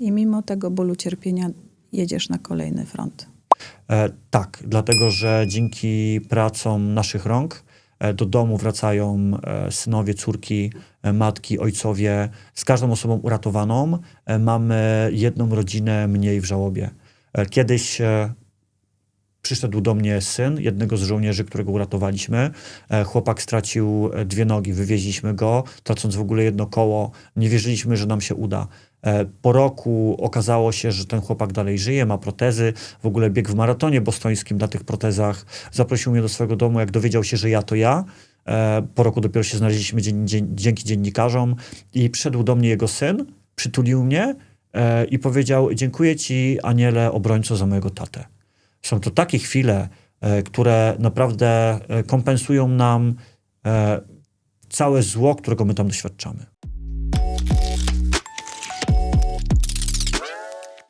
I mimo tego bólu, cierpienia jedziesz na kolejny front. E, tak, dlatego że dzięki pracom naszych rąk e, do domu wracają e, synowie, córki, e, matki, ojcowie. Z każdą osobą uratowaną e, mamy jedną rodzinę mniej w żałobie. E, Kiedyś e, przyszedł do mnie syn jednego z żołnierzy, którego uratowaliśmy. E, Chłopak stracił e, dwie nogi, wywieźliśmy go, tracąc w ogóle jedno koło. Nie wierzyliśmy, że nam się uda. E, Po roku okazało się, że ten chłopak dalej żyje, ma protezy, w ogóle biegł w maratonie bostońskim na tych protezach. Zaprosił mnie do swojego domu, jak dowiedział się, że ja to ja. Po roku dopiero się znaleźliśmy dzięki dziennikarzom i przyszedł do mnie jego syn, przytulił mnie i powiedział: Dziękuję ci, Aniele, obrońco, za mojego tatę. Są to takie chwile, e, które naprawdę e, kompensują nam e, całe zło, którego my tam doświadczamy.